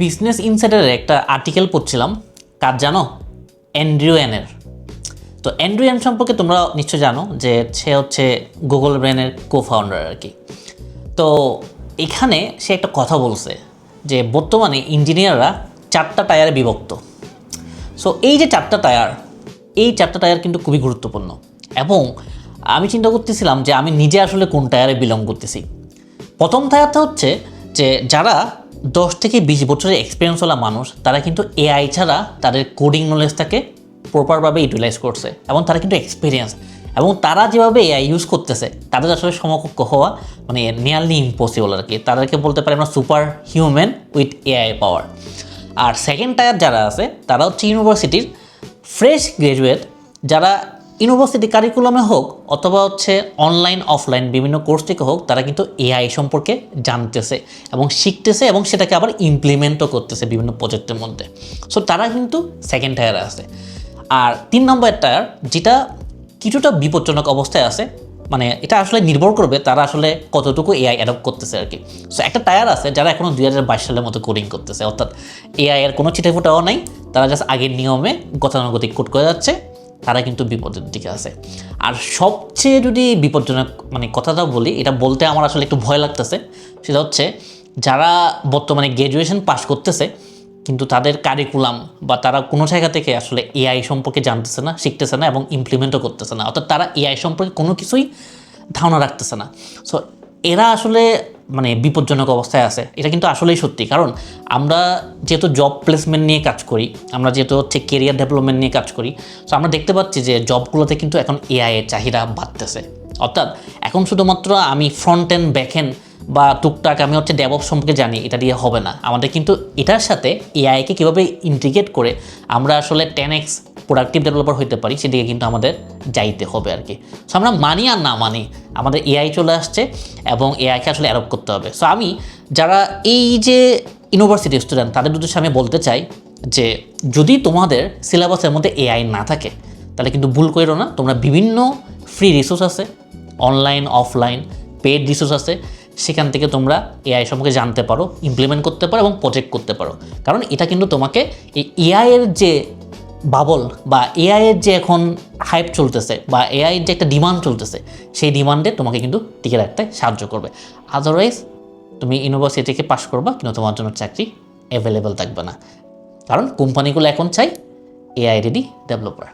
Business ইনসাইডারের একটা article পড়ছিলাম, কার জানো? অ্যান্ড্রিউ অ্যানের তো অ্যান্ড্রিউ অ্যান সম্পর্কে তোমরা নিশ্চয় জানো যে সে হচ্ছে গুগল ব্রেনের কো ফাউন্ডার আর কি। তো এখানে সে একটা কথা বলছে যে বর্তমানে ইঞ্জিনিয়াররা চারটা টায়ারে বিভক্ত। সো এই যে চারটা টায়ার, এই চারটা টায়ার কিন্তু খুবই গুরুত্বপূর্ণ। এবং আমি চিন্তা করতেছিলাম যে আমি নিজে আসলে কোন টায়ারে বিলং করতেছি। প্রথম টায়ারটা হচ্ছে যে যারা দশ থেকে বিশ বছরের এক্সপিরিয়েন্সওয়ালা মানুষ, তারা কিন্তু এআই ছাড়া তাদের কোডিং নলেজটাকে প্রপারভাবে ইউটিলাইজ করছে এবং তারা কিন্তু এক্সপিরিয়েন্স এবং তারা যেভাবে এআই ইউজ করতেছে, তাদের আসলে সমকক্ষ হওয়া মানে নিয়ারলি ইম্পসিবল আর কি। তাদেরকে বলতে পারি আমরা super human with AI power R second tier যারা আছে তারা হচ্ছে ইউনিভার্সিটির ফ্রেশ গ্র্যাজুয়েট যারা ইউনিভার্সিটি কারিকুলামে হোক অথবা হচ্ছে অনলাইন, অফলাইন বিভিন্ন কোর্স থেকে হোক, তারা কিন্তু এআই সম্পর্কে জানতেছে এবং শিখতেছে এবং সেটাকে আবার ইমপ্লিমেন্টও করতেছে বিভিন্ন প্রজেক্টের মধ্যে। সো তারা কিন্তু সেকেন্ড টায়ারে আছে। আর তিন নম্বর টায়ার যেটা কিছুটা বিপজ্জনক অবস্থায় আছে মানে এটা আসলে নির্ভর করবে তারা আসলে কতটুকু এআই অ্যাডপ্ট করতেছে আর কি। সো একটা টায়ার আছে যারা এখনও দুই হাজার বাইশ সালের মতো কোডিং করতেছে। অর্থাৎ এআই এর কোনো চিঠে ফোটাও নাই, তারা জাস্ট আগের নিয়মে গতানুগতিক কোড করে যাচ্ছে। তারা কিন্তু বিপদের দিকে আছে। আর সবচেয়ে যদি বিপজ্জনক মানে কথাটা বলি, এটা বলতে আমার আসলে একটু ভয় লাগতেছে, সেটা হচ্ছে যারা বর্তমানে গ্র্যাজুয়েশন পাশ করতেছে, কিন্তু তাদের কারিকুলাম বা তারা কোনো জায়গা থেকে আসলে এআই সম্পর্কে জানতেছে না, শিখতেছে না এবং ইমপ্লিমেন্টও করতেছে না। অর্থাৎ তারা এআই সম্পর্কে কোনো কিছুই ধারণা রাখতেছে না। সো এরা আসলে মানে বিপজ্জনক অবস্থায় আছে, এটা কিন্তু আসলেই সত্যি। কারণ আমরা যেহেতু জব প্লেসমেন্ট নিয়ে কাজ করি, আমরা যেহেতু হচ্ছে কেরিয়ার ডেভেলপমেন্ট নিয়ে কাজ করি সো আমরা দেখতে পাচ্ছি যে জবগুলোতে কিন্তু এখন এআইয়ের চাহিদা বাড়তেছে। অর্থাৎ এখন শুধুমাত্র আমি ফ্রন্ট অ্যান্ড ব্যাক এন্ড বা টুকটাক আমি হচ্ছে ডেভলপ সম্পর্কে জানি, এটা দিয়ে হবে না। আমাদের কিন্তু এটার সাথে এআইকে কীভাবে ইন্টিগ্রেট করে আমরা আসলে টেন এক্স প্রোডাক্টিভ ডেভেলপার হইতে পারি, সেদিকে কিন্তু আমাদের যাইতে হবে আর কি সো আমরা মানি আর না মানি, আমাদের এআই চলে আসছে এবং এআইকে আসলে অ্যাডপ্ট করতে হবে। সো আমি যারা এই যে ইউনিভার্সিটি স্টুডেন্ট তাদের উদ্দেশ্যে আমি বলতে চাই যে, যদি তোমাদের সিলেবাসের মধ্যে এআই না থাকে, তাহলে কিন্তু ভুল করো না। তোমরা বিভিন্ন ফ্রি রিসোর্স আছে অনলাইন অফলাইন পেড রিসোর্স আছে। সেখান থেকে তোমরা এআই সম্পর্কে জানতে পারো ইমপ্লিমেন্ট করতে পারো এবং প্রজেক্ট করতে পারো। কারণ এটা কিন্তু তোমাকে এই এআইয়ের যে বাবল বা এআইয়ের যে এখন হাইপ চলতেছে বা এআইয়ের যে একটা ডিমান্ড চলতেছে, সেই ডিমান্ডে তোমাকে কিন্তু টিকে রাখতে সাহায্য করবে। আদারওয়াইজ তুমি ইউনিভার্সিটিকে পাশ করবা, কিন্তু তোমার জন্য চাকরি অ্যাভেলেবেল থাকবে না। কারণ কোম্পানিগুলো এখন চাই এআই রেডি ডেভেলপার